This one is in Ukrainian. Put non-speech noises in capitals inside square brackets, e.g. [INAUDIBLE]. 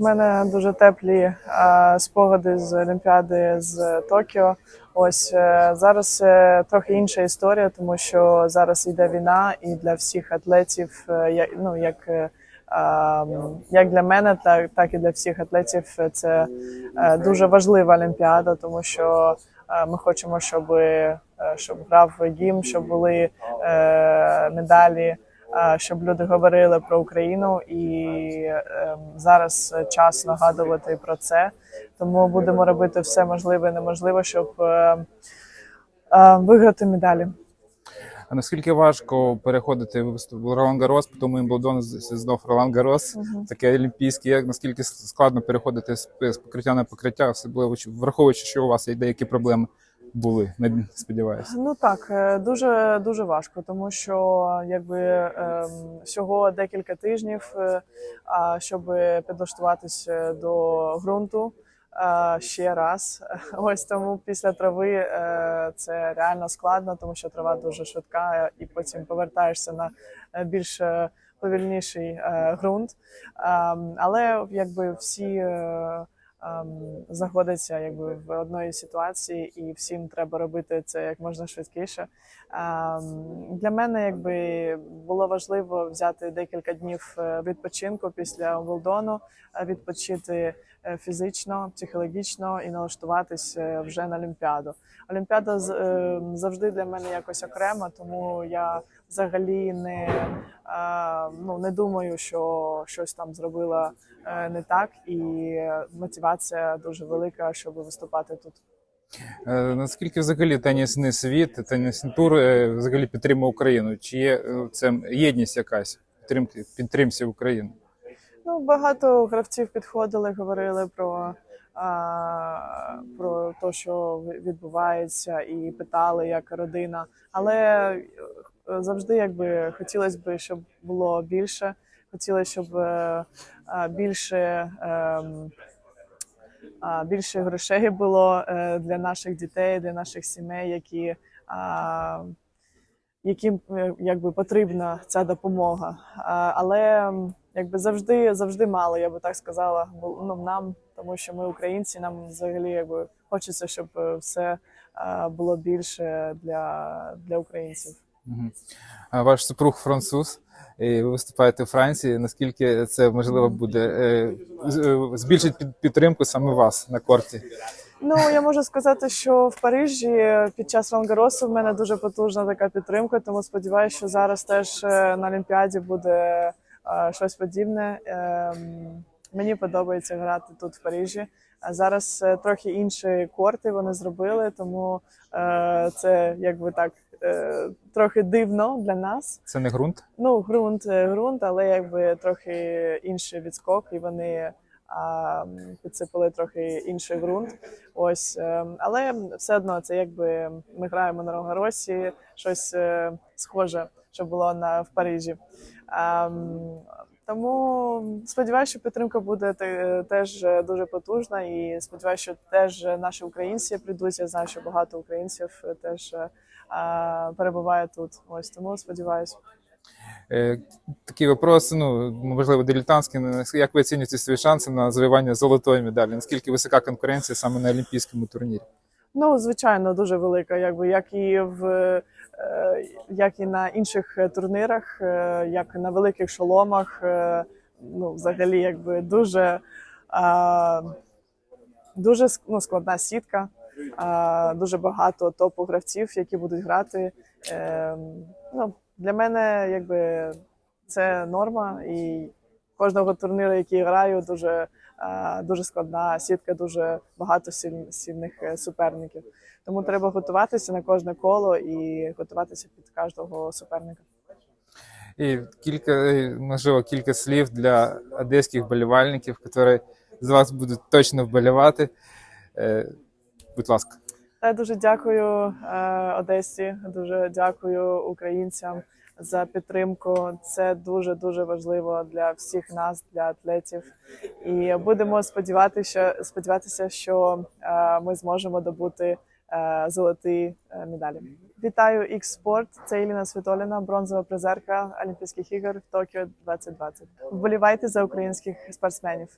мене дуже теплі е, спогади з Олімпіади з Токіо. Ось е, зараз е, трохи інша історія, тому що зараз йде війна, і для всіх атлетів, ну як, як для мене, так, так і для всіх атлетів, це дуже важлива Олімпіада, тому що ми хочемо, щоб, щоб грав гімн, щоб були медалі щоб люди говорили про Україну, і ем, зараз час нагадувати про це. Тому будемо робити все можливе і неможливе, щоб е, е, виграти медалі. А наскільки важко переходити виступ Ролан Гарос, потім Імблдон знов Ролан Гарос, таке олімпійське, як наскільки складно переходити з, з покриття на покриття, особливо враховуючи, що у вас є деякі проблеми були, сподіваюся. Ну так, е, дуже дуже важко, тому що якби ем, всього декілька тижнів, е, а щоб підлаштуватися до ґрунту. е, Ще раз, [LAUGHS] ось тому після трави е, це реально складно, тому що трава дуже швидка, і потім повертаєшся на е, більш е, повільніший е, ґрунт. Ем, Але якби всі ем, знаходяться якби в одної ситуації, і всім треба робити це як можна швидкіше. Ем, Для мене якби було важливо взяти декілька днів е, відпочинку після Уолдону, е, відпочити фізично, психологічно і налаштуватись е, вже на Олімпіаду. Олімпіада е, завжди для мене якось окрема, тому я взагалі не, е, ну, не думаю, що щось там зробила е, не так, і мотивація дуже велика, щоб виступати тут. Е, Наскільки взагалі тенісний світ, тенісний тур е, взагалі підтримує Україну? Чи є е, це єдність якась підтримки підтримці України? Ну, багато гравців підходили, говорили про, а, про те, що відбувається, і питали як родина. Але е, завжди якби хотілося б, щоб було більше. Хотілося, щоб е, більше. ем, більше грошей було е, для наших дітей, для наших сімей, які, яким якби потрібна ця допомога. Але якби завжди, завжди мало, я би так сказала, ну, нам, тому що ми українці, нам взагалі якби хочеться, щоб е, все е, було більше для, для українців. Ваш супруг француз, і ви виступаєте у Франції. Наскільки це можливо буде е, збільшить під- підтримку саме вас на корті? Ну я можу сказати, що в Парижі під час Ронгаросу в мене дуже потужна така підтримка, тому сподіваюся, що зараз теж на Олімпіаді буде щось подібне. Ем, Мені подобається грати тут в Парижі. А зараз е, трохи інші корти вони зробили, тому е, це якби так е, трохи дивно для нас. Це не ґрунт? Ну, ґрунт, е, ґрунт, але якби трохи інший відскок, і вони а, підсипали трохи інший ґрунт. Ось, е, але все одно це якби ми граємо на Рогаросі, щось е, схоже, що було на в Парижі. А, м, тому сподіваюся, що підтримка буде теж дуже потужна, і сподіваюся, що теж наші українці прийдуть. Я знаю, що багато українців теж е, перебуває тут. Ось тому сподіваюся. Е, Такий вопрос, ну можливо, дилетантський. Ну, Як ви оцінюєте свої шанси на завоювання золотої медалі? Наскільки висока конкуренція саме на олімпійському турнірі? Ну, звичайно, дуже велика, якби як і в як і на інших е, турнірах, е, як на великих шоломах. е, Ну, взагалі, якби дуже, дуже ну, складна сітка, дуже багато топу гравців, які будуть грати. Е, Ну, для мене, якби це норма, і кожного турніру, який граю, дуже е, дуже складна сітка, дуже багато силь- сильних е, суперників. Тому треба готуватися на кожне коло і готуватися під кожного суперника. І кілька, е, можливо, кілька слів для одеських болівальників, які з вас будуть точно вболівати. Е, Будь ласка. Я дуже дякую Одесі, дуже дякую українцям за підтримку. Це дуже дуже важливо для всіх нас, для атлетів. І будемо сподіватися, сподіватися, що е, ми зможемо добути е, золоті е, медалі. Вітаю X-Sport, Це Іліна Світоліна, бронзова призерка Олімпійських ігор в Токіо 2020. Вболівайте за українських спортсменів.